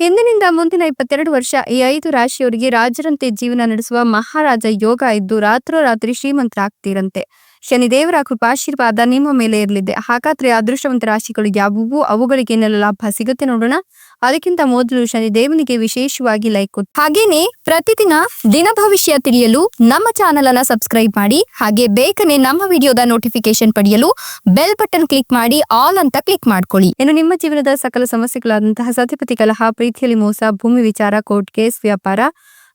ಇಂದಿನಿಂದ ಮುಂದಿನ ಇಪ್ಪತ್ತೆರಡು ವರ್ಷ ಈ ಐದು ರಾಶಿಯವರಿಗೆ ರಾಜರಂತೆ ಜೀವನ ನಡೆಸುವ ಮಹಾರಾಜ ಯೋಗ ಇದ್ದು ರಾತ್ರೋರಾತ್ರಿ ಶ್ರೀಮಂತರಾಗ್ತೀರಂತೆ. ಶನಿದೇವರ ಕೃಪಾಶೀರ್ವಾದ ನಿಮ್ಮ ಮೇಲೆ ಇರಲಿದೆ. ಹಾಗಾದ್ರೆ ಅದೃಷ್ಟವಂತ ರಾಶಿಗಳು ಯಾವುವು? ಅವುಗಳಿಗೆ ಏನೆಲ್ಲ ಲಾಭ ಸಿಗುತ್ತೆ ನೋಡೋಣ. ಅದಕ್ಕಿಂತ ಮೊದಲು ಶನಿದೇವನಿಗೆ ವಿಶೇಷವಾಗಿ ಲೈಕ್ ಕೊಟ್ಟು. ಹಾಗೇನೆ ಪ್ರತಿದಿನ ದಿನ ಭವಿಷ್ಯ ತಿಳಿಯಲು ನಮ್ಮ ಚಾನೆಲ್ ಅನ್ನ ಸಬ್ಸ್ಕ್ರೈಬ್ ಮಾಡಿ, ಹಾಗೆ ಬೇಗನೆ ನಮ್ಮ ವಿಡಿಯೋದ ನೋಟಿಫಿಕೇಶನ್ ಪಡೆಯಲು ಬೆಲ್ ಬಟನ್ ಕ್ಲಿಕ್ ಮಾಡಿ ಆಲ್ ಅಂತ ಕ್ಲಿಕ್ ಮಾಡ್ಕೊಳ್ಳಿ. ಇನ್ನು ನಿಮ್ಮ ಜೀವನದ ಸಕಲ ಸಮಸ್ಯೆಗಳಾದಂತಹ ಸತ್ಯಪತಿ ಕಲಹ ಪ್ರೀತಿಯಲ್ಲಿ ಮೋಸ, ಭೂಮಿ ವಿಚಾರ ಕೋರ್ಟ್ ಕೇಸ್ ವ್ಯಾಪಾರ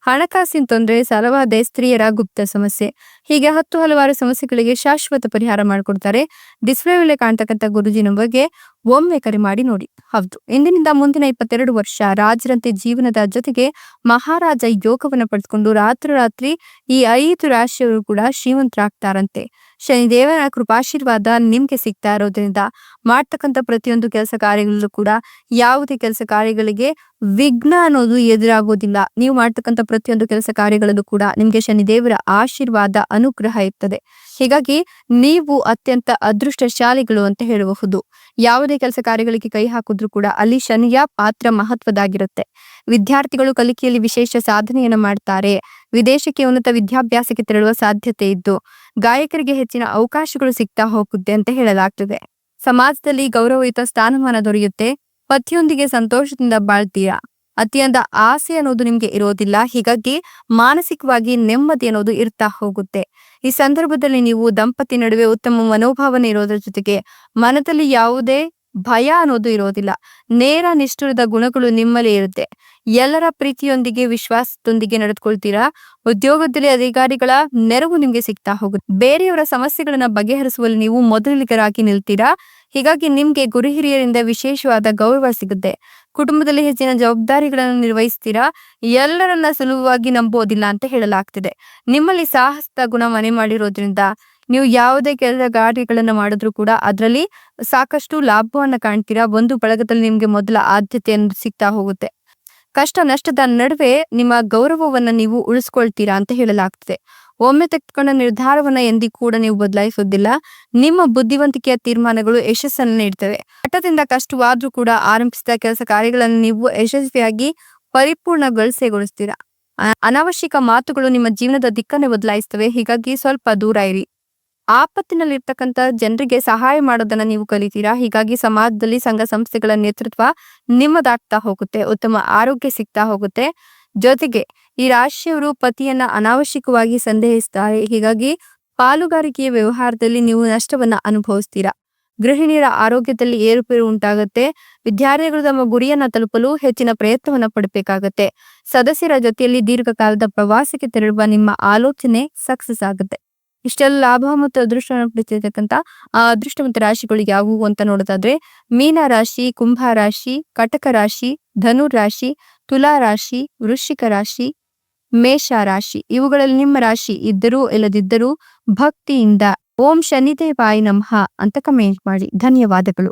ಹಣಕಾಸಿನ ತೊಂದರೆ, ಸಲವಾದ ಸ್ತ್ರೀಯರ ಗುಪ್ತ ಸಮಸ್ಯೆ. ಹೀಗೆ ಹತ್ತು ಹಲವಾರು ಸಮಸ್ಯೆಗಳಿಗೆ ಶಾಶ್ವತ ಪರಿಹಾರ ಮಾಡಿಕೊಡ್ತಾರೆ. ಡಿಸ್ಪ್ಲೇ ಮೇಲೆ ಕಾಣ್ತಕ್ಕಂಥ ಗುರುಜಿನ ಬಗ್ಗೆ ಒಮ್ಮೆ ಕರೆ ಮಾಡಿ ನೋಡಿ. ಹೌದು, ಇಂದಿನಿಂದ ಮುಂದಿನ ಇಪ್ಪತ್ತೆರಡು ವರ್ಷ ರಾಜರಂತೆ ಜೀವನದ ಜೊತೆಗೆ ಮಹಾರಾಜ ಯೋಗವನ್ನು ಪಡೆದುಕೊಂಡು ರಾತ್ರಿ ಈ ಐದು ರಾಶಿಯವರು ಕೂಡ ಶ್ರೀಮಂತರಾಗ್ತಾರಂತೆ. ಶನಿದೇವರ ಕೃಪಾಶೀರ್ವಾದ ನಿಮ್ಗೆ ಸಿಗ್ತಾ ಇರೋದ್ರಿಂದ ಮಾಡ್ತಕ್ಕಂಥ ಪ್ರತಿಯೊಂದು ಕೆಲಸ ಕಾರ್ಯಗಳಲ್ಲೂ ಕೂಡ ಯಾವುದೇ ಕೆಲಸ ಕಾರ್ಯಗಳಿಗೆ ವಿಘ್ನ ಅನ್ನೋದು ಎದುರಾಗೋದಿಲ್ಲ. ನೀವು ಮಾಡ್ತಕ್ಕಂಥ ಪ್ರತಿಯೊಂದು ಕೆಲಸ ಕಾರ್ಯಗಳಲ್ಲೂ ಕೂಡ ನಿಮ್ಗೆ ಶನಿದೇವರ ಆಶೀರ್ವಾದ ಅನುಗ್ರಹ ಇರ್ತದೆ. ಹೀಗಾಗಿ ನೀವು ಅತ್ಯಂತ ಅದೃಷ್ಟಶಾಲಿಗಳು ಅಂತ ಹೇಳಬಹುದು. ಯಾವುದೇ ಕೆಲಸ ಕಾರ್ಯಗಳಿಗೆ ಕೈ ಹಾಕಿದ್ರು ಕೂಡ ಅಲ್ಲಿ ಶನಿಯ ಪಾತ್ರ ಮಹತ್ವದಾಗಿರುತ್ತೆ. ವಿದ್ಯಾರ್ಥಿಗಳು ಕಲಿಕೆಯಲ್ಲಿ ವಿಶೇಷ ಸಾಧನೆಯನ್ನು ಮಾಡ್ತಾರೆ. ವಿದೇಶಕ್ಕೆ ಉನ್ನತ ವಿದ್ಯಾಭ್ಯಾಸಕ್ಕೆ ತೆರಳುವ ಸಾಧ್ಯತೆ ಇದ್ದು, ಗಾಯಕರಿಗೆ ಹೆಚ್ಚಿನ ಅವಕಾಶಗಳು ಸಿಗ್ತಾ ಹೋಗುತ್ತೆ ಅಂತ ಹೇಳಲಾಗ್ತದೆ. ಸಮಾಜದಲ್ಲಿ ಗೌರವಯುತ ಸ್ಥಾನಮಾನ ದೊರೆಯುತ್ತೆ. ಪತಿಯೊಂದಿಗೆ ಸಂತೋಷದಿಂದ ಬಾಳ್ತೀರಾ? ಅತ್ಯಂತ ಆಸೆ ಅನ್ನೋದು ನಿಮ್ಗೆ ಇರೋದಿಲ್ಲ. ಹೀಗಾಗಿ ಮಾನಸಿಕವಾಗಿ ನೆಮ್ಮದಿ ಅನ್ನೋದು ಇರ್ತಾ ಹೋಗುತ್ತೆ. ಈ ಸಂದರ್ಭದಲ್ಲಿ ನೀವು ದಂಪತಿ ನಡುವೆ ಉತ್ತಮ ಮನೋಭಾವನೆ ಇರೋದ್ರ ಜೊತೆಗೆ ಮನದಲ್ಲಿ ಯಾವುದೇ ಭಯ ಅನ್ನೋದು ಇರೋದಿಲ್ಲ. ನೇರ ನಿಷ್ಠುರದ ಗುಣಗಳು ನಿಮ್ಮಲ್ಲಿ ಇರುತ್ತೆ. ಎಲ್ಲರ ಪ್ರೀತಿಯೊಂದಿಗೆ, ವಿಶ್ವಾಸದೊಂದಿಗೆ ನಡೆದುಕೊಳ್ತೀರಾ? ಉದ್ಯೋಗದಲ್ಲಿ ಅಧಿಕಾರಿಗಳ ನೆರವು ನಿಮ್ಗೆ ಸಿಗ್ತಾ ಹೋಗುತ್ತೆ. ಬೇರೆಯವರ ಸಮಸ್ಯೆಗಳನ್ನ ಬಗೆಹರಿಸುವಲ್ಲಿ ನೀವು ಮೊದಲಿಗರಾಗಿ ನಿಲ್ತೀರಾ? ಹೀಗಾಗಿ ನಿಮ್ಗೆ ಗುರು ಹಿರಿಯರಿಂದ ವಿಶೇಷವಾದ ಗೌರವ ಸಿಗುತ್ತೆ. ಕುಟುಂಬದಲ್ಲಿ ಹೆಚ್ಚಿನ ಜವಾಬ್ದಾರಿಗಳನ್ನು ನಿರ್ವಹಿಸ್ತೀರಾ? ಎಲ್ಲರನ್ನ ಸುಲಭವಾಗಿ ನಂಬೋದಿಲ್ಲ ಅಂತ ಹೇಳಲಾಗ್ತಿದೆ. ನಿಮ್ಮಲ್ಲಿ ಸಾಹಸದ ಗುಣ ಮನೆ ಮಾಡಿರೋದ್ರಿಂದ ನೀವು ಯಾವುದೇ ಕೆಲಸ ಗಾಡಿಗಳನ್ನು ಮಾಡಿದ್ರು ಕೂಡ ಅದರಲ್ಲಿ ಸಾಕಷ್ಟು ಲಾಭವನ್ನ ಕಾಣ್ತೀರಾ? ಒಂದು ಬಳಗದಲ್ಲಿ ನಿಮ್ಗೆ ಮೊದಲ ಆದ್ಯತೆಯನ್ನು ಸಿಗ್ತಾ ಹೋಗುತ್ತೆ. ಕಷ್ಟ ನಷ್ಟದ ನಡುವೆ ನಿಮ್ಮ ಗೌರವವನ್ನ ನೀವು ಉಳಿಸ್ಕೊಳ್ತೀರಾ ಅಂತ ಹೇಳಲಾಗ್ತದೆ. ಒಮ್ಮೆ ತೆಗೆದುಕೊಂಡ ನಿರ್ಧಾರವನ್ನ ಎಂದಿಗೂ ಕೂಡ ನೀವು ಬದಲಾಯಿಸುವುದಿಲ್ಲ. ನಿಮ್ಮ ಬುದ್ಧಿವಂತಿಕೆಯ ತೀರ್ಮಾನಗಳು ಯಶಸ್ಸನ್ನು ನೀಡ್ತವೆ. ಹಠದಿಂದ ಕಷ್ಟವಾದ್ರೂ ಕೂಡ ಆರಂಭಿಸಿದ ಕೆಲಸ ಕಾರ್ಯಗಳನ್ನು ನೀವು ಯಶಸ್ವಿಯಾಗಿ ಪರಿಪೂರ್ಣಗೊಳಿಸಗೊಳಿಸ್ತೀರಾ? ಅನಾವಶ್ಯಕ ಮಾತುಗಳು ನಿಮ್ಮ ಜೀವನದ ದಿಕ್ಕನ್ನೇ ಬದಲಾಯಿಸ್ತವೆ. ಹೀಗಾಗಿ ಸ್ವಲ್ಪ ದೂರ ಇರಿ. ಆಪತ್ತಿನಲ್ಲಿರ್ತಕ್ಕಂಥ ಜನರಿಗೆ ಸಹಾಯ ಮಾಡೋದನ್ನ ನೀವು ಕಲಿತೀರಾ? ಹೀಗಾಗಿ ಸಮಾಜದಲ್ಲಿ ಸಂಘ ಸಂಸ್ಥೆಗಳ ನೇತೃತ್ವ ನಿಮ್ಮದಾಗ್ತಾ ಹೋಗುತ್ತೆ, ಉತ್ತಮ ಆರೋಗ್ಯ ಸಿಗ್ತಾ ಹೋಗುತ್ತೆ. ಜೊತೆಗೆ ಈ ರಾಶಿಯವರು ಪತಿಯನ್ನ ಅನಾವಶ್ಯಕವಾಗಿ ಸಂದೇಹಿಸ್ತಾರೆ. ಹೀಗಾಗಿ ಪಾಲುಗಾರಿಕೆಯ ವ್ಯವಹಾರದಲ್ಲಿ ನೀವು ನಷ್ಟವನ್ನ ಅನುಭವಿಸ್ತೀರಾ? ಗೃಹಿಣಿಯರ ಆರೋಗ್ಯದಲ್ಲಿ ಏರುಪೇರು ಉಂಟಾಗುತ್ತೆ. ವಿದ್ಯಾರ್ಥಿಗಳು ತಮ್ಮ ಗುರಿಯನ್ನ ತಲುಪಲು ಹೆಚ್ಚಿನ ಪ್ರಯತ್ನವನ್ನ ಪಡಬೇಕಾಗತ್ತೆ. ಸದಸ್ಯರ ಜೊತೆಯಲ್ಲಿ ದೀರ್ಘಕಾಲದ ಪ್ರವಾಸಕ್ಕೆ ತೆರಳುವ ನಿಮ್ಮ ಆಲೋಚನೆ ಸಕ್ಸಸ್ ಆಗುತ್ತೆ. ಇಷ್ಟೆಲ್ಲ ಲಾಭ ಮತ್ತು ಅದೃಷ್ಟವನ್ನು ಪಡಿತಿರ್ತಕ್ಕಂಥ ಆ ಅದೃಷ್ಟವಂತ ರಾಶಿಗಳು ಯಾವುವು ಅಂತ ನೋಡೋದಾದ್ರೆ, ಮೀನ ರಾಶಿ, ಕುಂಭ ರಾಶಿ, ಕಟಕ ರಾಶಿ, ಧನು ರಾಶಿ, ತುಲಾ ರಾಶಿ, ವೃಶ್ಚಿಕ ರಾಶಿ, ಮೇಷ ರಾಶಿ. ಇವುಗಳಲ್ಲಿ ನಿಮ್ಮ ರಾಶಿ ಇದ್ದರೂ ಇಲ್ಲದಿದ್ದರೂ ಭಕ್ತಿಯಿಂದ ಓಂ ಶನಿದೇವಾಯ ನಮಃ ಅಂತ ಕಮೆಂಟ್ ಮಾಡಿ. ಧನ್ಯವಾದಗಳು.